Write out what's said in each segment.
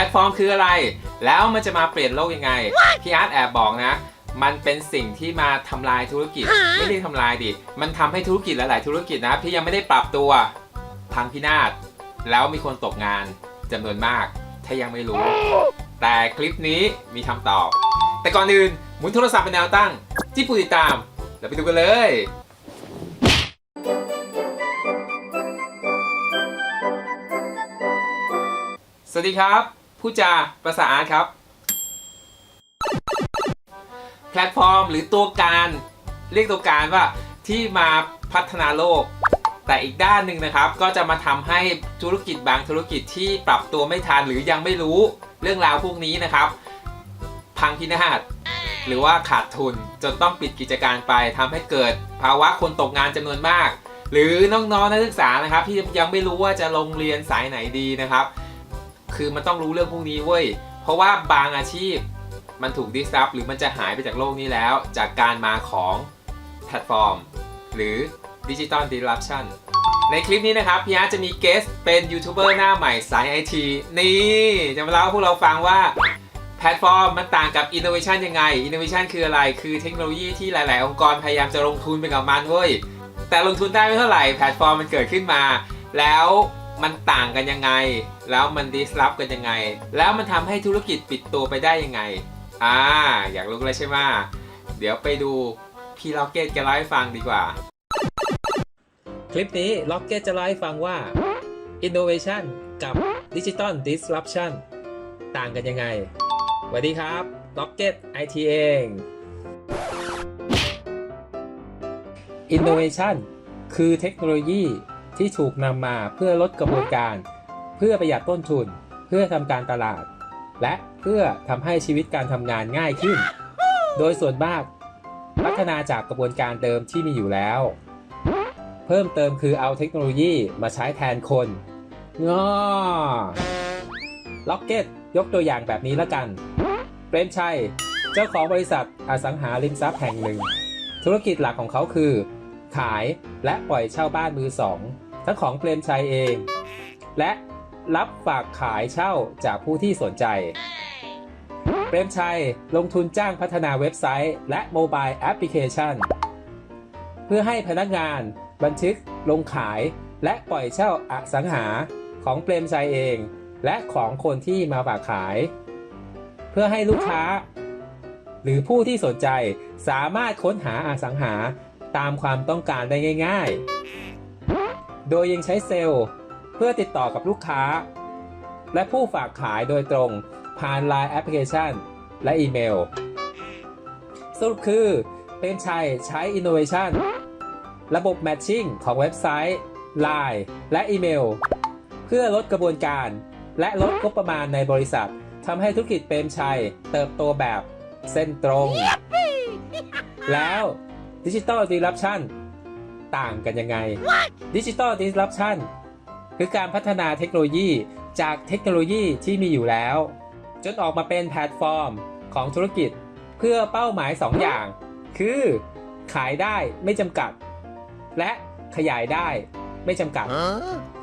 ลตฟอร์มคืออะไร แล้วมันจะมาเปลี่ยนโลกยังไง พี่อาร์ตแอบบอกนะ มันเป็นสิ่งที่มาทำลายธุรกิจ ไม่ได้ทำลายดิ มันทำให้ธุรกิจหลายๆธุรกิจนะที่ยังไม่ได้ปรับตัวพังพินาศ แล้วมีคนตกงานจำนวนมาก ถ้ายังไม่รู้ แต่คลิปนี้มีคำตอบ แต่ก่อนอื่นหมุนโทรศัพท์เป็นแนวตั้งจิ้มปุ่มติดตาม แล้วไปดูกันเลยสวัสดีครับ ผู้จาประสาอาร์ตครับ แพลตฟอร์มหรือตัวการเรียกตัวการว่าที่มาพัฒนาโลก แต่อีกด้านหนึ่งนะครับ ก็จะมาทำให้ธุรกิจบางธุรกิจที่ปรับตัวไม่ทันหรือยังไม่รู้เรื่องราวพวกนี้นะครับ พังพินาศหรือว่าขาดทุนจนต้องปิดกิจการไปทำให้เกิดภาวะคนตกงานจำนวนมาก หรือน้องๆนักศึกษานะครับ ที่ยังไม่รู้ว่าจะลงเรียนสายไหนดีนะครับ คือมันต้องรู้เรื่องพวกนี้เว้ย เพราะว่าบางอาชีพมันถูกดิสรับหรือมันจะหายไปจากโลกนี้แล้ว จากการมาของแพลตฟอร์ม หรือดิจิตอลดิสรัปชันในคลิปนี้นะครับพี่อาร์จะมีเกสเป็นยูทูบเบอร์หน้าใหม่สายไอทีนี่ จะมาเล่าให้พวกเราฟังว่าแพลตฟอร์มมันต่างกับ Innovation ยังไง Innovation คืออะไรคือเทคโนโลยีที่หลาย ๆ องค์กรพยายามจะลงทุนไปกับมันเว้ยแต่ลงทุนได้ไม่เท่าไหร่แพลตฟอร์มมันเกิดขึ้นมา แล้ว มันต่างกันยังไง แล้วมัน disrupt กันยังไง แล้วมันทำให้ธุรกิจปิดตัวไปได้ยังไง อ่า อยากรู้เลยใช่ไหมเดี๋ยวไปดูพี่ล็อกเก็ตแกเล่าให้ฟังดีกว่า คลิปนี้ล็อกเก็ตจะเล่าให้ฟังว่า Innovation กับ Digital Disruption ต่างกันยังไงสวัสดีครับ Rocket IT เอง Innovation คือเทคโนโลยี ที่ถูกนำมาเพื่อลดกระบวนการ เพื่อประหยัดต้นทุน เพื่อทำการตลาด และเพื่อทำให้ชีวิตการทำงานง่ายขึ้น โดยส่วนมาก พัฒนาจากกระบวนการเดิมที่มีอยู่แล้ว เพิ่มเติมคือเอาเทคโนโลยีมาใช้แทนคนงอล็อกเก็ตยกตัวอย่างแบบนี้ละกันเปรมชัย เจ้าของบริษัทอสังหาริมทรัพย์แห่งหนึ่ง ธุรกิจหลักของเขาคือ ขายและปล่อยเช่าบ้านมือสอง ทั้งของเปรมชัยเอง และรับฝากขายเช่าจากผู้ที่สนใจ เปรมชัยลงทุนจ้างพัฒนาเว็บไซต์ และโมบายแอปพลิเคชัน เพื่อให้พนักงานบันทึกลงขายและปล่อยเช่าอสังหาของเปรมชัยเอง และของคนที่มาฝากขาย เพื่อให้ลูกค้า หรือผู้ที่สนใจสามารถค้นหาอสังหาตามความต้องการได้ง่าย ๆ โดยยังใช้เซลล์ เพื่อติดต่อกับลูกค้า และผู้ฝากขายโดยตรงผ่าน Line แอปพลิเคชัน และอีเมล สรุปคือเป็นชัยใช้ Innovation ระบบ Matching ของเว็บไซต์ Line และอีเมล เพื่อลดกระบวนการ และลดงบประมาณในบริษัททำให้ธุรกิจเปรมชัยเติบโตแบบเส้นตรง แล้วดิจิตอล Disruption ต่างกันยังไงดิจิตอล Disruption คือการพัฒนาเทคโนโลยีจากเทคโนโลยีที่มีอยู่แล้ว จนออกมาเป็นแพลตฟอร์มของธุรกิจเพื่อเป้าหมาย 2 อย่าง คือขายได้ไม่จำกัด และขยายได้ไม่จำกัด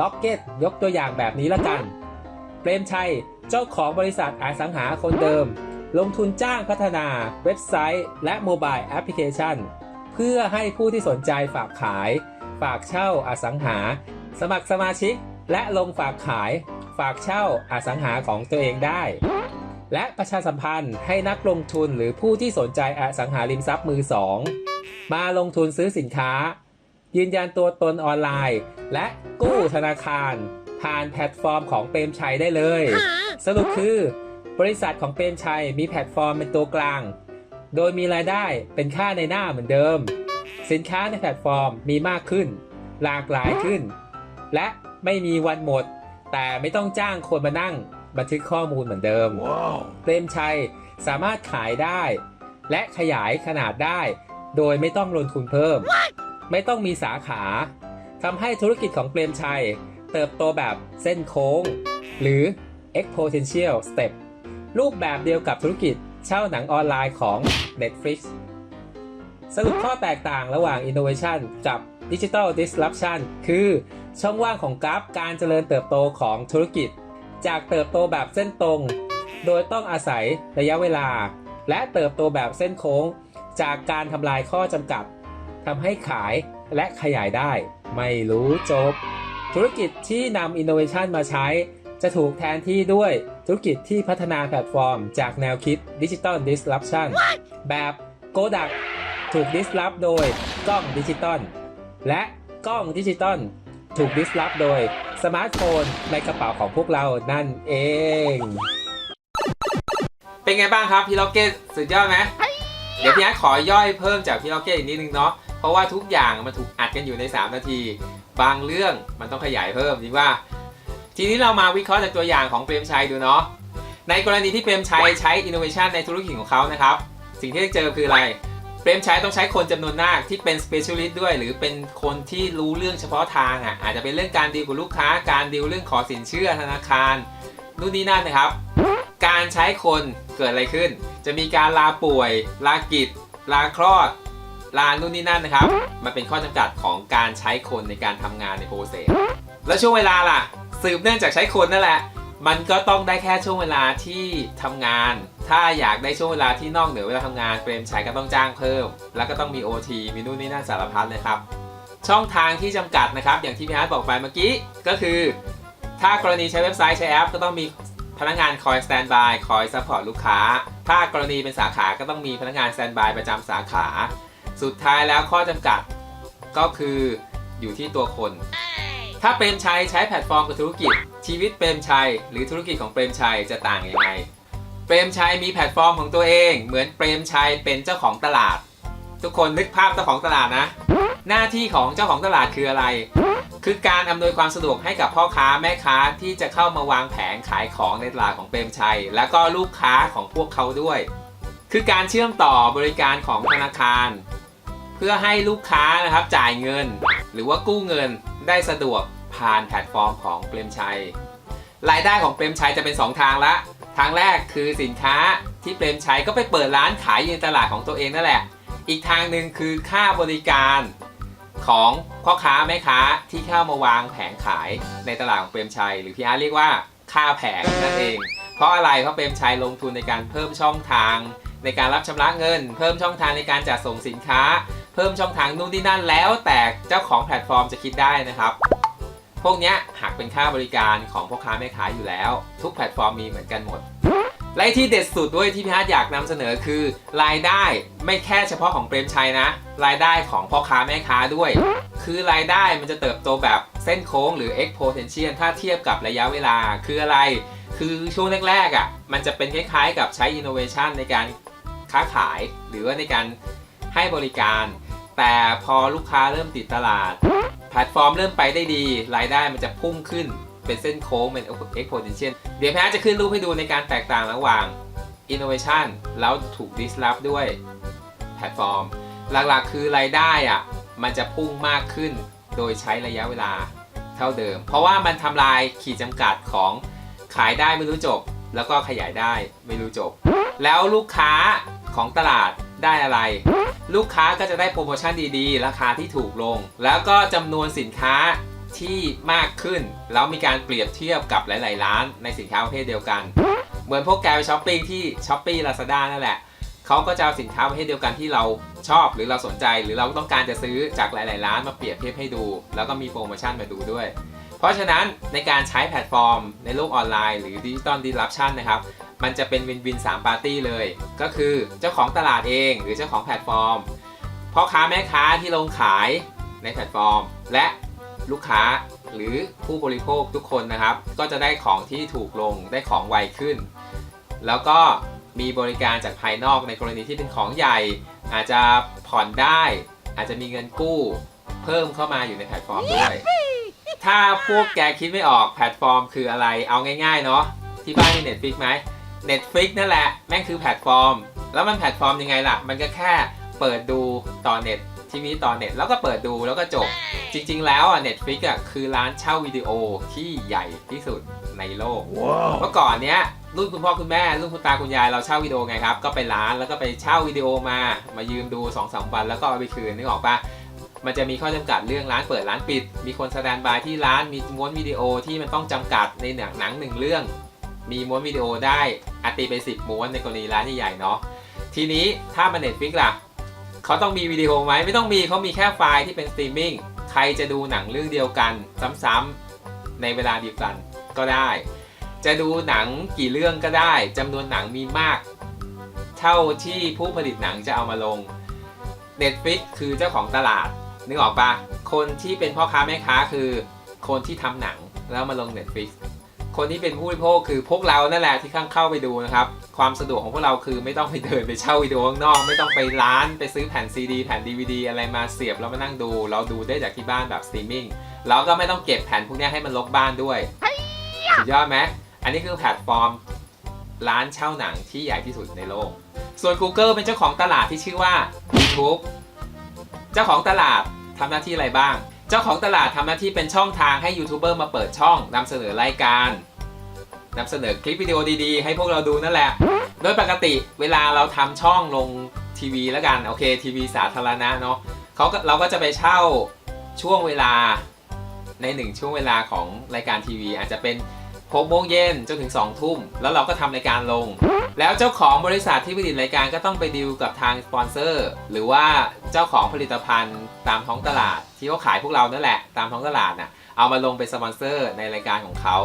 ล็อกเก็ตยกตัวอย่างแบบนี้ละกันเปรมชัยเจ้าของบริษัทอสังหาคนเดิม ลงทุนจ้างพัฒนาเว็บไซต์ และโมบายแอปพลิเคชัน เพื่อให้ผู้ที่สนใจฝากขาย ฝากเช่าอสังหา สมัครสมาชิก และลงฝากขาย ฝากเช่าอสังหาของตัวเองได้ และประชาสัมพันธ์ให้นักลงทุนหรือผู้ที่สนใจอสังหาริมทรัพย์มือสองมาลงทุนซื้อสินค้า ยืนยันตัวตนออนไลน์ และกู้ธนาคาร ผ่านแพลตฟอร์มของเปรมชัยได้เลย สรุปคือ บริษัทของเปรมชัยมีแพลตฟอร์มเป็นตัวกลาง โดยมีรายได้เป็นค่าในหน้าเหมือนเดิม สินค้าในแพลตฟอร์มมีมากขึ้น หลากหลายขึ้น และไม่มีวันหมด แต่ไม่ต้องจ้างคนมานั่ง บันทึกข้อมูลเหมือนเดิมเปรมชัยสามารถขายได้ และขยายขนาดได้ โดยไม่ต้องลงทุนเพิ่มไม่ต้องมีสาขาทำให้ธุรกิจของเปรมชัย เติบโตแบบเส้นโค้ง หรือ exponential step รูปแบบเดียวกับธุรกิจ เช่าหนังออนไลน์ของ Netflix สรุปข้อแตกต่างระหว่าง innovation กับ digital disruption คือช่องว่างของกราฟการเจริญเติบโตของธุรกิจ จากเติบโตแบบเส้นตรง โดยต้องอาศัยระยะเวลา และเติบโตแบบเส้นโค้ง จากการทำลายข้อจำกัดทำให้ขายและขยายได้ ไม่รู้จบ ธุรกิจที่นำ Innovation มาใช้ จะถูกแทนที่ด้วยธุรกิจที่พัฒนาแพลตฟอร์ม จากแนวคิด Digital Disruption แบบ Kodak ถูก disrupt โดยกล้องดิจิตอลและกล้องดิจิตอลถูก disrupt โดยสมาร์ทโฟนในกระเป๋าของพวกเรานั่นเอง เป็นไงบ้างครับพี่ล็อกเก็ตสุดยอดไหมเดี๋ยวพี่อาร์ตขอย่อยเพิ่มจากพี่ล็อกเก็ตอีกนิดนึงเนาะเพราะว่าทุกอย่างมันถูกอัดกันอยู่ใน 3 นาที บางเรื่องมันต้องขยายเพิ่มจริงว่า ทีนี้เรามาวิเคราะห์จากตัวอย่างของเปรมชัยดูเนาะในกรณีที่เปรมชัยใช้ innovation ในธุรกิจของเขานะครับ สิ่งที่จะเจอคืออะไรเปรมชัยต้องใช้คนจำนวนมากที่เป็น specialist ด้วย หรือเป็นคนที่รู้เรื่องเฉพาะทางอะอาจจะเป็นเรื่องการดีลกับลูกค้า การดีลเรื่องขอสินเชื่อธนาคารนู่นนี่นั่นนะครับ การใช้คนเกิดอะไรขึ้น จะมีการลาป่วย ลากิจ ลาคลอด ลานู่นนี่นั่นนะครับ มันเป็นข้อจำกัดของการใช้คนในการทำงานในโปรเซสแล้วช่วงเวลาล่ะ สืบเนื่องจากใช้คนนั่นแหละ มันก็ต้องได้แค่ช่วงเวลาที่ทำงาน ถ้าอยากได้ช่วงเวลาที่นอกเหนือเวลาทำงานเปรมชัยก็ต้องจ้างเพิ่ม แล้วก็ต้องมี OT มีนู่นนี่นั่นสารพัดเลยครับ ช่องทางที่จำกัดนะครับ อย่างที่พี่ฮาร์ดบอกไปเมื่อกี้ก็คือ ถ้ากรณีใช้เว็บไซต์ใช้แอป ก็ต้องมีพนักงานคอยสแตนบายคอยซัพพอร์ตลูกค้า ถ้ากรณีเป็นสาขาก็ต้องมีพนักงานสแตนบายประจำสาขา สุดท้ายแล้วข้อจำกัดก็คืออยู่ที่ตัวคน ถ้าเปรมชัยใช้แพลตฟอร์มกับธุรกิจ ชีวิตเปรมชัย หรือธุรกิจของเปรมชัยจะต่างยังไง เปรมชัยมีแพลตฟอร์มของตัวเอง เหมือนเปรมชัยเป็นเจ้าของตลาด ทุกคนนึกภาพเจ้าของตลาดนะ หน้าที่ของเจ้าของตลาดคืออะไร คือการอำนวยความสะดวกให้กับพ่อค้าแม่ค้าที่จะเข้ามาวางแผงขายของในตลาดของเปรมชัย และก็ลูกค้าของพวกเขาด้วย คือการเชื่อมต่อบริการของธนาคาร เพื่อให้ลูกค้านะครับจ่ายเงิน หรือว่ากู้เงิน ได้สะดวกผ่านแพลตฟอร์มของเปรมชัย รายได้ของเปรมชัยจะเป็น 2 ทางละ ทางแรกคือสินค้าที่เปรมชัยก็ไปเปิดร้านขายยู่ในตลาดของตัวเองนั่นแหละ อีกทางหนึ่งคือค่าบริการของพ่อค้าแม่ค้าที่เข้ามาวางแผงขายในตลาดของเปรมชัย หรือพี่อาร์เรียกว่าค่าแผงนั่นเอง เพราะอะไรเพราะเปรมชัยลงทุนในการเพิ่มช่องทาง ในการรับชำระเงิน เพิ่มช่องทางในการจัดส่งสินค้า เพิ่มช่องทางนู่นนี่นั่นแล้วแต่เจ้าของแพลตฟอร์มจะคิดได้นะครับ พวกเนี้ยหักเป็นค่าบริการของพ่อค้าแม่ค้าอยู่แล้ว ทุกแพลตฟอร์มมีเหมือนกันหมด และที่เด็ดสุดด้วยที่พี่ฮัทอยากนำเสนอคือ รายได้ไม่แค่เฉพาะของเปรมชัยนะ รายได้ของพ่อค้าแม่ค้าด้วย คือรายได้มันจะเติบโตแบบเส้นโค้งหรือ exponential ถ้าเทียบกับระยะเวลาคืออะไร คือช่วงแรกๆอะมันจะเป็นคล้ายๆ กับใช้ innovation ในการค้าขายหรือว่าในการ ให้บริการ แต่พอลูกค้าเริ่มติดตลาด แพลตฟอร์มเริ่มไปได้ดี รายได้มันจะพุ่งขึ้นเป็นเส้นโค้งเป็น exponential เดี๋ยวแพทจะขึ้นรูปให้ดูในการแตกต่างระหว่าง innovation แล้วถูก disrupt ด้วยแพลตฟอร์ม หลักๆ คือรายได้อะมันจะพุ่งมากขึ้นโดยใช้ระยะเวลาเท่าเดิม เพราะว่ามันทำลายขีดจำกัดของขายได้ไม่รู้จบ แล้วก็ขยายได้ไม่รู้จบ แล้วลูกค้าของตลาดได้อะไร ลูกค้าก็จะได้โปรโมชั่นดีๆ ราคาที่ถูกลง แล้วก็จำนวนสินค้าที่มากขึ้น แล้วมีการเปรียบเทียบกับหลายๆ ร้านในสินค้าประเภทเดียวกัน เหมือนพวกแกไปช้อปปิ้งที่ช้อปปี้ลาซาด้านั่นแหละเขาก็จะเอาสินค้าประเภทเดียวกันที่เราชอบหรือเราสนใจ หรือเราต้องการจะซื้อจากหลาย ๆ ร้านมาเปรียบเทียบให้ดู แล้วก็มีโปรโมชั่นมาดูด้วย เพราะฉะนั้นในการใช้แพลตฟอร์ม ในโลกออนไลน์หรือดิจิตอลดิสรัปชันนะครับ มันจะเป็นวินวิน3ปาร์ตี้เลย ก็คือเจ้าของตลาดเองหรือเจ้าของแพลตฟอร์มพ่อค้าแม่ค้าที่ลงขายในแพลตฟอร์ม และลูกค้าหรือผู้บริโภคทุกคนนะครับ ก็จะได้ของที่ถูกลงได้ของไวขึ้น แล้วก็มีบริการจากภายนอกในกรณีที่เป็นของใหญ่ อาจจะผ่อนได้ อาจจะมีเงินกู้ เพิ่มเข้ามาอยู่ในแพลตฟอร์มด้วย ถ้าพวกแกคิดไม่ออกแพลตฟอร์มคืออะไรเอาง่ายๆเนาะที่บ้านมี Netflix ไหม Netflix นั่นแหละ แม่งคือแพลตฟอร์ม แล้วมันแพลตฟอร์มยังไงล่ะ มันก็แค่เปิดดูต่อเน็ตทีวีต่อเน็ตแล้วก็เปิดดูแล้วก็จบ จริง ๆ แล้วอะ Netflix อะคือร้านเช่าวิดีโอที่ใหญ่ที่สุดในโลก เมื่อก่อนเนี้ยรุ่นคุณพ่อคุณแม่รุ่นคุณตาคุณยายเราเช่าวิดีโอไงครับ ก็ไปร้านแล้วก็ไปเช่าวิดีโอมา มายืมดู2อสวันแล้วก็เอาไปคืนนึกออกปะมันจะมีข้อจำกัดเรื่องร้านเปิดร้านปิด มีคนสแตนบายที่ร้านมีม้วนวิดีโอที่มันต้องจำกัดในหนังหนังหนึ่งเรื่อง มีม้วนวิดีโอได้อาตีไป10ม้วนในกรณีร้านใหญ่ๆเนาะทีนี้ถ้ามันเน็ตฟิกล่ะเขาต้องมีวิดีโอไหมไม่ต้องมีเขามีแค่ไฟล์ที่เป็นสตรีมมิ่งใครจะดูหนังเรื่องเดียวกันซ้ำๆในเวลาเดียวกันก็ได้ จะดูหนังกี่เรื่องก็ได้จำนวนหนังมีมาก เท่าที่ผู้ผลิตหนังจะเอามาลง Netflix คือเจ้าของตลาด นึกออกปะคนที่เป็นพ่อค้าแม่ค้าคือ คนที่ทำหนังแล้วมาลง Netflix คนที่เป็นผู้บริโภคคือพวกเรานั่นแหละที่ข้างเข้าไปดูนะครับ ความสะดวกของพวกเราคือไม่ต้องไปเดินไปเช่าวิดีโอข้างนอก ไม่ต้องไปร้านไปซื้อแผ่นซีดีแผ่น DVD อะไรมาเสียบแล้วมานั่งดู เราดูได้จากที่บ้านแบบสตรีมมิ่งเราก็ไม่ต้องเก็บแผ่นพวกเนี้ยให้มันลกบ้านด้วยสุดยอดไหมอันนี้คือแพลตฟอร์มร้านเช่าหนังที่ใหญ่ที่สุดในโลก ส่วน Google เป็นเจ้าของตลาดที่ชื่อว่า YouTube เจ้าของตลาดทำหน้าที่อะไรบ้าง เจ้าของตลาดทำหน้าที่เป็นช่องทางให้ยูทูบเบอร์มาเปิดช่องนำเสนอรายการนำเสนอคลิปวิดีโอดีๆ ให้พวกเราดูนั่นแหละ โดยปกติเวลาเราทำช่องลงทีวีแล้วกันโอเคทีวีสาธารณะเนาะเขาก็เราก็จะไปเช่าช่วงเวลาในหนึ่งช่วงเวลาของรายการทีวี อาจจะเป็น 6โมงเย็นจนถึง 2 ทุ่ม แล้วเราก็ทำรายการลง แล้วเจ้าของบริษัทที่ผลิตรายการก็ต้องไปดีลกับทางสปอนเซอร์ หรือว่าเจ้าของผลิตภัณฑ์ตามท้องตลาด ที่เขาขายพวกเรานั่นแหละตามท้องตลาดน่ะเอามาลงเป็นสปอนเซอร์ในรายการของเขา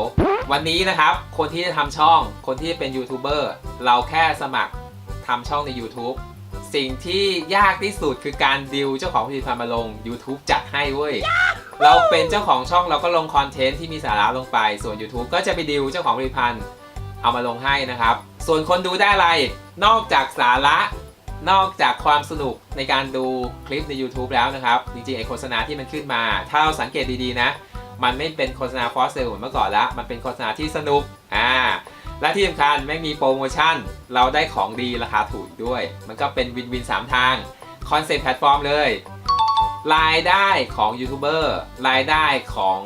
วันนี้นะครับ คนที่จะทำช่อง คนที่เป็นยูทูบเบอร์เราแค่สมัครทำช่องใน YouTube สิ่งที่ยากที่สุดคือการดิวเจ้าของผลิตภัณฑ์มาลง YouTube จัดให้เว้ย เราเป็นเจ้าของช่องเราก็ลงคอนเทนต์ที่มีสาระลงไป ส่วน YouTube ก็จะไปดิวเจ้าของผลิตภัณฑ์เอามาลงให้นะครับ ส่วนคนดูได้อะไร นอกจากสาระ นอกจากความสนุกในการดูคลิปใน YouTube แล้วนะครับ จริงๆไอโฆษณาที่มันขึ้นมา ถ้าเราสังเกตดีๆนะ มันไม่เป็นโฆษณาฟอสเซลเหมือนเมื่อก่อนล้วมันเป็นโฆษณาที่สนุกอ่า และที่สำคัญไม่มีโปรโมชั่น เราได้ของดีราคาถูกอีกด้วย มันก็เป็นวินวิน 3 ทางคอนเซ็ปต์แพลตฟอร์มเลยรายได้ของยูทูบเบอร์รายได้ของ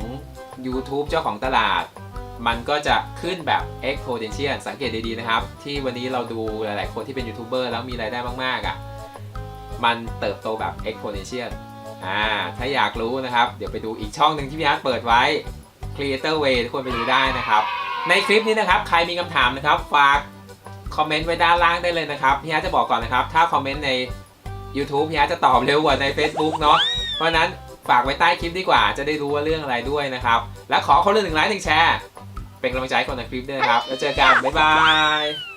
YouTube เจ้าของตลาด มันก็จะขึ้นแบบ exponential สังเกตดีๆนะครับ ที่วันนี้เราดูหลายๆคนที่เป็นยูทูบเบอร์แล้วมีรายได้มากๆอะ่ะมันเติบโตแบบ exponential อ่าถ้าอยากรู้นะครับ เดี๋ยวไปดูอีกช่องหนึ่งที่พี่อาร์ตเปิดไว้ Creator Way ทุกคนไปดูได้นะครับ ในคลิปนี้นะครับ ใครมีคำถามนะครับ ฝากคอมเมนต์ไว้ด้านล่างได้เลยนะครับ พี่อาร์ตจะบอกก่อนนะครับ ถ้าคอมเมนต์ใน YouTube พี่อาร์ตจะตอบเร็วกว่าใน Facebook เนาะ เพราะนั้นฝากไว้ใต้คลิปดีกว่า จะได้รู้ว่าเรื่องอะไรด้วยนะครับ และขอคนละหนึ่งไลค์หนึ่งแชร์ เป็นกำลังใจให้คนในคลิปด้วยนะครับ แล้วเจอกัน บ๊ายบาย